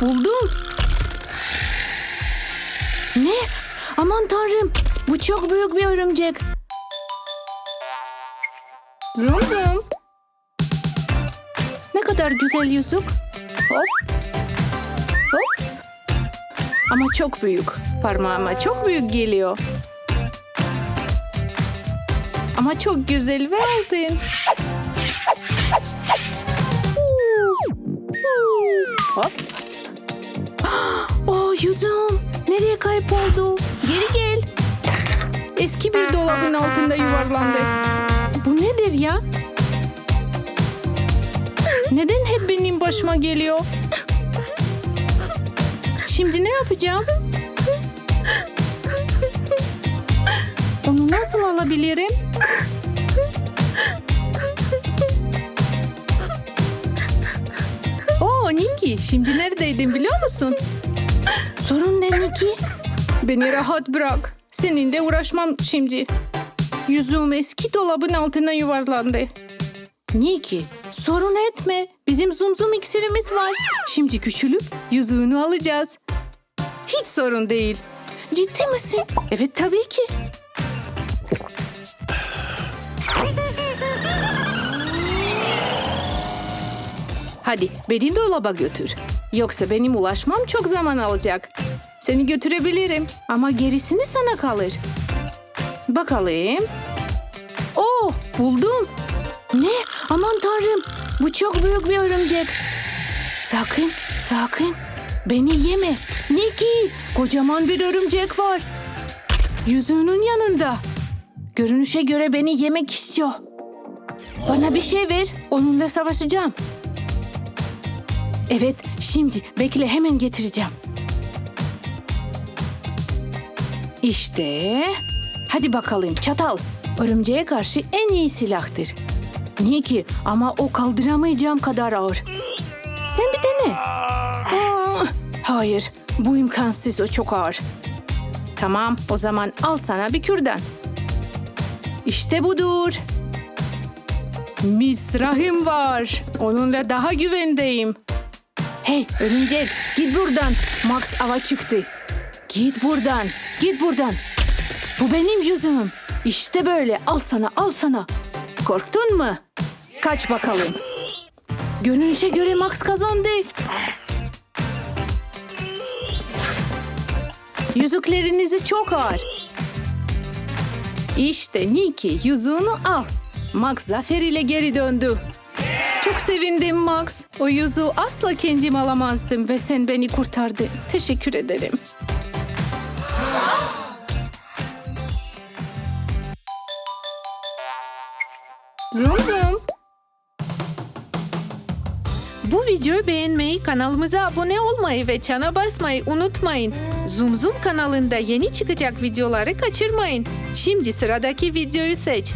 buldum. Ne? Aman tanrım. Bu çok büyük bir örümcek. Zum zum. Ne kadar güzel yüzük. Hop. Hop. Ama çok büyük. Parmağıma çok büyük geliyor. Ama çok güzel ve altın. Hop. Kayboldu? Geri gel. Eski bir dolabın altında yuvarlandı. Bu nedir ya? Neden hep benim başıma geliyor? Şimdi ne yapacağım? Onu nasıl alabilirim? Oo Niki, şimdi neredeydin biliyor musun? Sorun ne Niki? Beni rahat bırak. Seninle uğraşmam şimdi. Yüzüğüm eski dolabın altına yuvarlandı. Niki, sorun etme. Bizim zum zum iksirimiz var. Şimdi küçülüp yüzüğünü alacağız. Hiç sorun değil. Ciddi misin? Evet tabii ki. Hadi beni dolaba götür. Yoksa benim ulaşmam çok zaman alacak. Seni götürebilirim ama gerisini sana kalır. Bakalım. Oo, buldum. Ne? Aman tanrım. Bu çok büyük bir örümcek. Sakın, sakın. Beni yeme. Niki, kocaman bir örümcek var. Yüzüğünün yanında. Görünüşe göre beni yemek istiyor. Bana bir şey ver, onunla savaşacağım. Evet, şimdi bekle hemen getireceğim. İşte. Hadi bakalım çatal. Örümceğe karşı en iyi silahtır. Niye ki? Ama o kaldıramayacağım kadar ağır. Sen bir dene. Hayır, bu imkansız o çok ağır. Tamam, o zaman al sana bir kürdan. İşte budur. Misrahim var. Onunla daha güvendeyim. Hey örümcek git buradan. Max ava çıktı. Git buradan. Git buradan. Bu benim yüzüm. İşte böyle al sana al sana. Korktun mu? Kaç bakalım. Görünüşe göre Max kazandı. Yüzüklerinizi çok ağır. İşte Niki yüzüğünü al. Max zafer ile geri döndü. Çok sevindim Max. O yüzüğü asla kendim alamazdım ve sen beni kurtardın. Teşekkür ederim. Zum zum. Bu videoyu beğenmeyi, kanalımıza abone olmayı ve çana basmayı unutmayın. Zum Zum kanalında yeni çıkacak videoları kaçırmayın. Şimdi sıradaki videoyu seç.